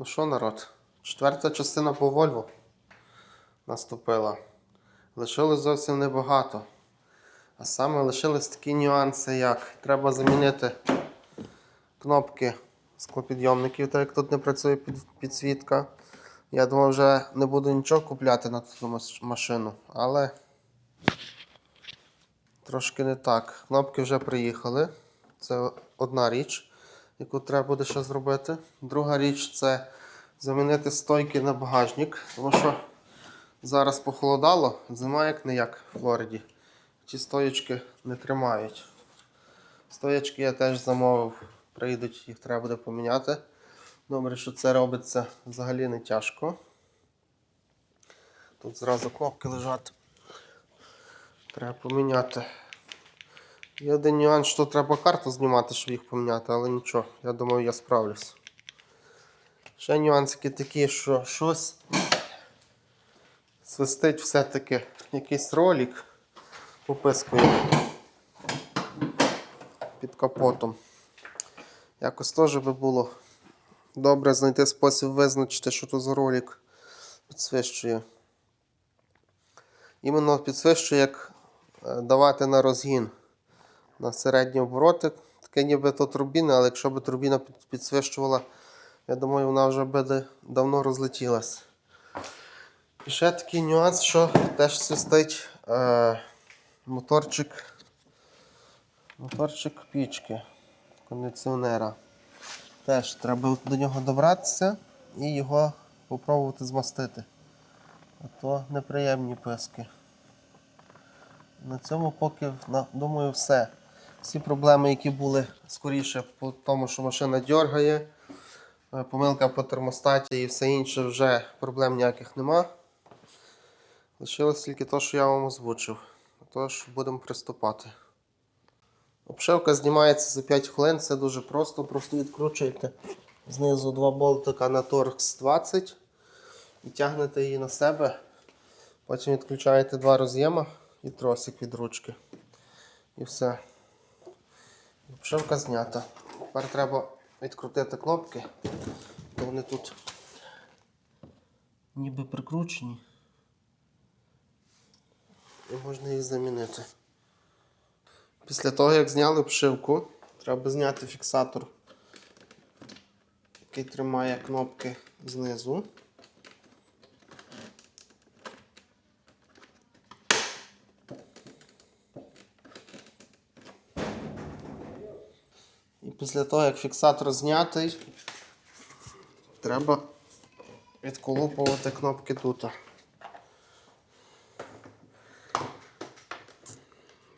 Ну що, народ? Четверта частина по Вольву наступила. Лишилось зовсім небагато. А саме лишились такі нюанси, як треба замінити кнопки склопідйомників, так як тут не працює під, підсвітка. Я думав, вже не буду нічого купляти на цю машину, але трошки не так. Кнопки вже приїхали. Це одна річ, яку треба буде ще зробити. Друга річ це замінити стойки на багажник, тому що зараз похолодало, зима як не як в Флориді. Ці стоячки не тримають. Стоячки я теж замовив, прийдуть, їх треба буде поміняти. Добре, що це робиться взагалі не тяжко. Тут зразу кнопки лежать. Треба поміняти. Є один нюанс, що треба карту знімати, щоб їх поміняти, але нічого, я думаю, я справлюсь. Ще нюансики такі, що щось свистить все-таки якийсь ролик попискує під капотом. Якось теж би було добре знайти спосіб визначити, що то за ролик підсвищує. Іменно підсвищує, як е, давати на розгін на середні обороти. Таке ніби то турбіна, але якщо б турбіна під- підсвищувала, я думаю, вона вже би давно розлетілась. І ще такий нюанс, що теж свистить е, моторчик, моторчик пічки кондиціонера. Теж треба до нього добратися і його спробувати змастити. А то неприємні писки. На цьому поки думаю все. Всі проблеми, які були скоріше по тому, що машина дергає, е, помилка по термостаті і все інше, вже проблем ніяких нема. Лишилось тільки те, що я вам озвучив. Тож будемо приступати. Обшивка знімається за 5 хвилин, це дуже просто. Просто відкручуєте знизу два болтика на торкс 20 і тягнете її на себе. Потім відключаєте два роз'єма і тросик від ручки. І все. Обшивка знята. Тепер треба відкрутити кнопки, то вони тут ніби прикручені. І можна їх замінити. Після того, як зняли обшивку, треба зняти фіксатор, який тримає кнопки знизу. Після того, як фіксатор знятий, треба відколупувати кнопки тут.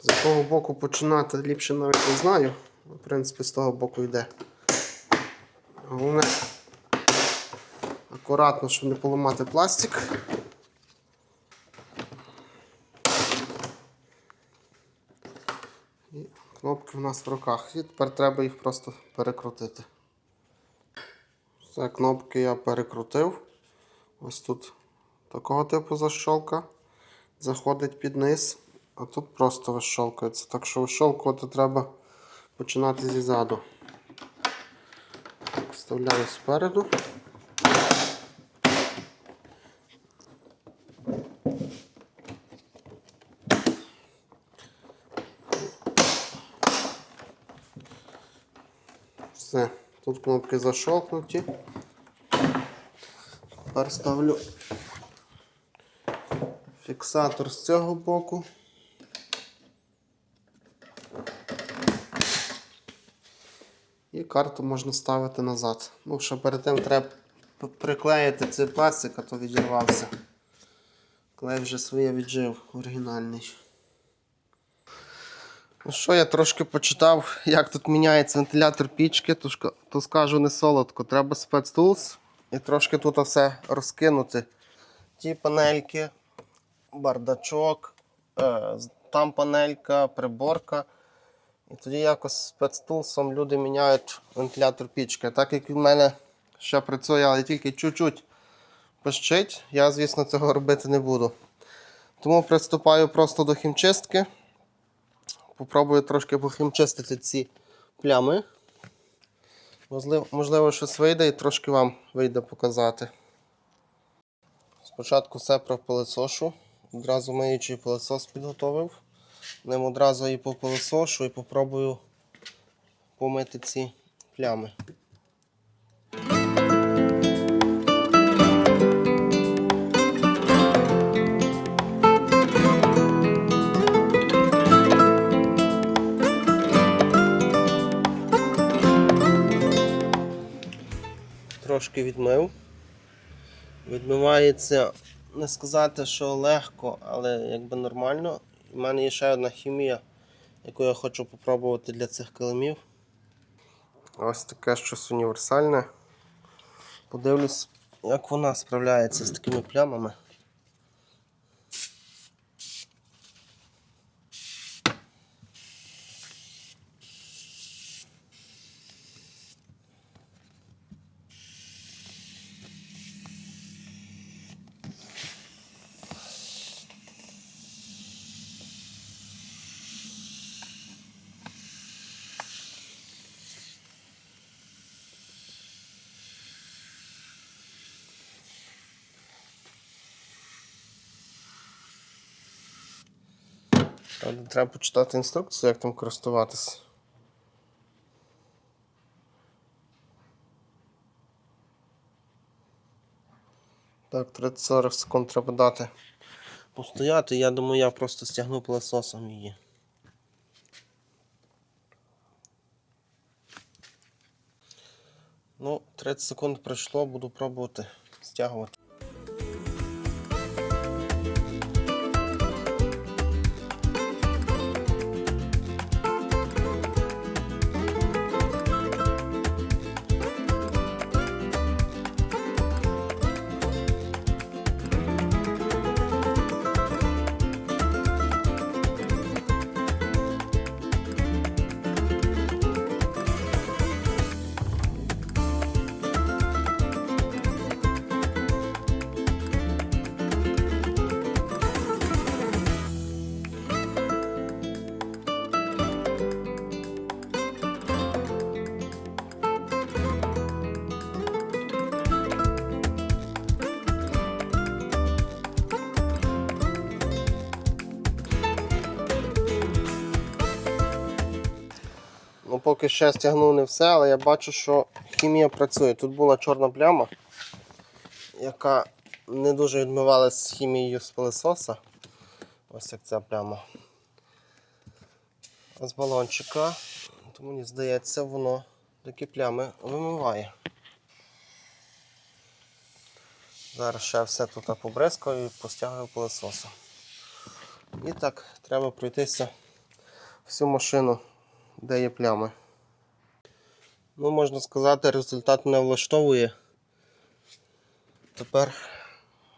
З якого боку починати ліпше навіть не знаю. В принципі, з того боку йде. Головне акуратно, щоб не поламати пластик. І кнопки у нас в руках. І тепер треба їх просто перекрутити. Все, кнопки я перекрутив. Ось тут такого типу защолка. Заходить під низ, а тут просто вищолкується. Так що вищолкувати треба починати зізаду. Вставляю спереду. Все, тут кнопки защолкнуті. Тепер ставлю фіксатор з цього боку. І карту можна ставити назад. Ну, ще перед тим треба приклеїти цей пластик, а то відірвався. Клей вже своє віджив оригінальний. Ну що, я трошки почитав, як тут міняється вентилятор пічки, то, то скажу не солодко. Треба спецтулс і трошки тут все розкинути. Ті панельки, бардачок, е, там панелька, приборка. І тоді якось спецтулсом люди міняють вентилятор пічки. Так як в мене ще працює, але тільки чуть-чуть пищить, я, звісно, цього робити не буду. Тому приступаю просто до хімчистки. Попробую трошки похимчистити ці плями. Можливо, можливо, щось вийде і трошки вам вийде показати. Спочатку все пропилисошу. Одразу миючий пилосос підготовив. Ним одразу і попилисошу і попробую помити ці плями. Трошки відмив. Відмивається, не сказати, що легко, але якби нормально. У мене є ще одна хімія, яку я хочу попробувати для цих килимів. Ось таке щось універсальне. Подивлюсь, як вона справляється з такими плямами. Правда, Треба почитати інструкцію, як там користуватися. Так, 30-40 секунд треба дати постояти. Я думаю, я просто стягну пилососом її. Ну, 30 секунд пройшло, буду пробувати стягувати. Ну, поки ще стягнув не все, але я бачу, що хімія працює. Тут була чорна пляма, яка не дуже відмивалась з хімією з пилососа. Ось як ця пляма. З балончика, то мені здається, воно такі плями вимиває. Зараз ще все тут побризкаю і постягую пилососом. І так, треба пройтися всю машину де є плями. Ну, можна сказати, результат не влаштовує. Тепер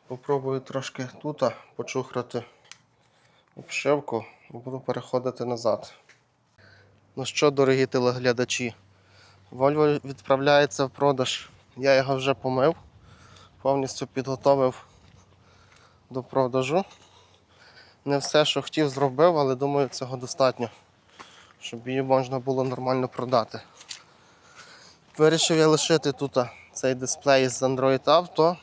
попробую трошки тут почухрати обшивку і буду переходити назад. Ну що, дорогі телеглядачі, Volvo відправляється в продаж. Я його вже помив, повністю підготовив до продажу. Не все, що хотів, зробив, але думаю, цього достатньо щоб її можна було нормально продати. Вирішив я лишити тут цей дисплей з Android Auto.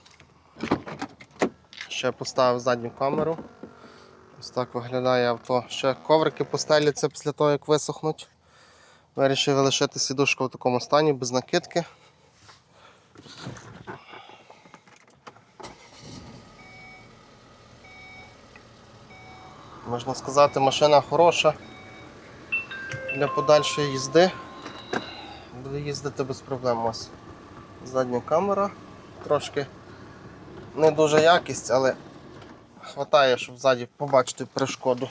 Ще поставив задню камеру. Ось так виглядає авто. Ще коврики постеляться після того, як висохнуть. Вирішив лишити сідушку в такому стані, без накидки. Можна сказати, машина хороша для подальшої їзди. Буду їздити без проблем. Ось задня камера, трошки не дуже якість, але хватає, щоб ззаді побачити перешкоду.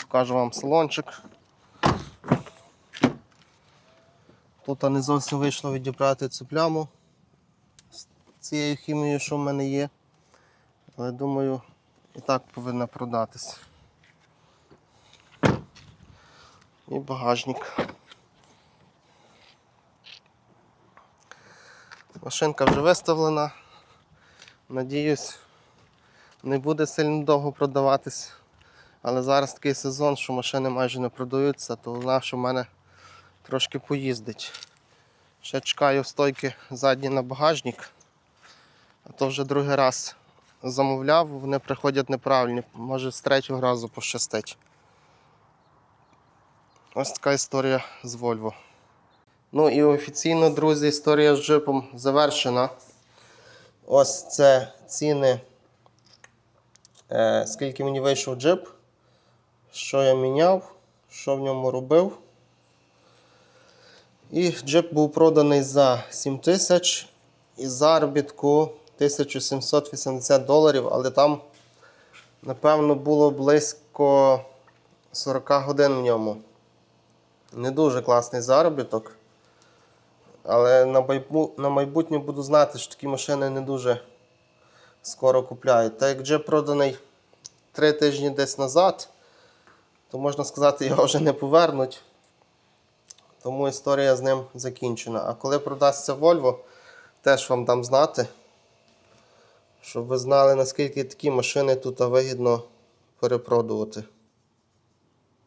Покажу вам салончик. Тут не зовсім вийшло відібрати цю пляму з цією хімією, що в мене є. Але думаю, і так повинна продатись. І багажник. Машинка вже виставлена. Надіюсь, не буде сильно довго продаватись. Але зараз такий сезон, що машини майже не продаються, то вона, що в мене трошки поїздить. Ще чекаю стойки задні на багажник. А то вже другий раз замовляв, вони приходять неправильні. Може з третього разу пощастить. Ось така історія з Volvo. Ну і офіційно, друзі, історія з джипом завершена. Ось це ціни, е, скільки мені вийшов джип, що я міняв, що в ньому робив. І джип був проданий за 7 тисяч і заробітку 1780 доларів, але там, напевно, було близько 40 годин в ньому. Не дуже класний заробіток. Але на, майбу... на майбутнє буду знати, що такі машини не дуже скоро купляють. Так як джип проданий 3 тижні десь назад, то можна сказати, його вже не повернуть. Тому історія з ним закінчена. А коли продасться Volvo, теж вам дам знати, щоб ви знали, наскільки такі машини тут вигідно перепродувати.